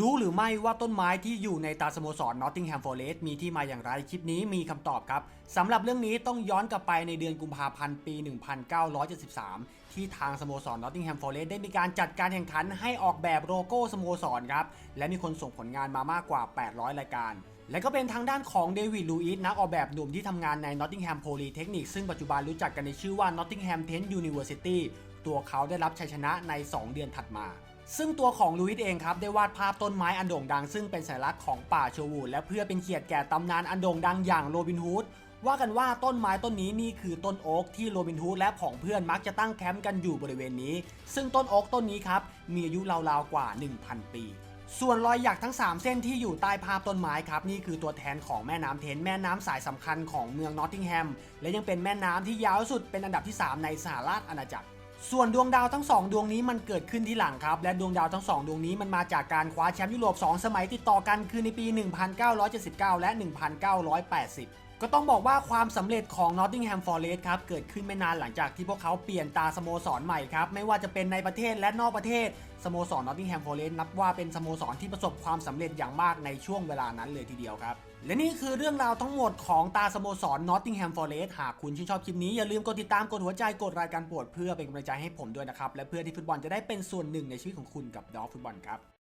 รู้หรือไม่ว่าต้นไม้ที่อยู่ในตาสโมสรนอตติงแฮมฟอเรสมีที่มาอย่างไร คลิปนี้มีคำตอบครับสำหรับเรื่องนี้ต้องย้อนกลับไปในเดือนกุมภาพันธ์ปี 1973 ที่ทางสโมสรนอตติงแฮมฟอเรสได้มีการจัดการแข่งขันให้ออกแบบโลโก้สโมสรครับ และมีคนส่งผลงานมามากกว่า 800 รายการและก็เป็นทางด้านของเดวิด ลูอิสนักออกแบบหนุ่มที่ทำงานใน Nottingham Polytechnic ซึ่งปัจจุบันรู้จักกันในชื่อว่า Nottingham Trent University ตัวเขาได้รับชัยชนะใน 2 เดือนถัดมา ซึ่งตัวของลูอิสเองครับได้วาดภาพต้นไม้อันโด่งดัง ซึ่งเป็นสัญลักษณ์ของป่าโชวูดและเพื่อเป็นเกียรติแก่ตำนานอันโด่งดังอย่างโรบินฮูดว่ากันว่าต้นไม้ต้นนี้นี่คือต้นโอ๊กที่โรบินฮูดและผองเพื่อนมักจะตั้งแคมป์กันอยู่บริเวณนี้ ซึ่งต้นโอ๊กต้นนี้ครับมีอายุราวๆกว่า 1,000 ปี ส่วนรอยหยักทั้ง 3 เส้นที่อยู่ใต้ภาพต้นไม้ครับนี่คือตัวแทนของแม่น้ำเทนแม่น้ำสายสำคัญของเมืองนอตติงแฮมและยังเป็นแม่น้ำที่ยาวสุดเป็นอันดับที่ 3 ในสหราชอาณาจักร ส่วนดวงดาวทั้ง 2 ดวงนี้มันเกิดขึ้นที่หลังครับ และดวงดาวทั้ง 2 ดวงนี้มันมาจากการคว้าแชมป์ยุโรป 2 สมัยติดต่อกันคือในปี 1979 และ 1980 ก็ต้องบอกว่าความสำเร็จของ Nottingham Forest ครับ เกิดขึ้นไม่นานหลังจากที่พวกเขาเปลี่ยนตาสโมสรใหม่ครับ ไม่ว่าจะเป็นในประเทศและนอกประเทศสโมสร Nottingham Forest นับว่าเป็นสโมสรที่ประสบความสำเร็จอย่างมากในช่วงเวลานั้นเลยทีเดียวครับ และนี่คือเรื่องราวทั้งหมดของตาสโมสรนอตติงแฮมฟอร์เรสหากคุณชื่นชอบคลิปนี้อย่าลืมกดติดตามกดหัวใจกดรายการโปรดเพื่อเป็นกำลังใจให้ผมด้วยนะครับ และเพื่อที่ฟุตบอลจะได้เป็นส่วนหนึ่งในชีวิตของคุณกับดอฟฟุตบอลครับ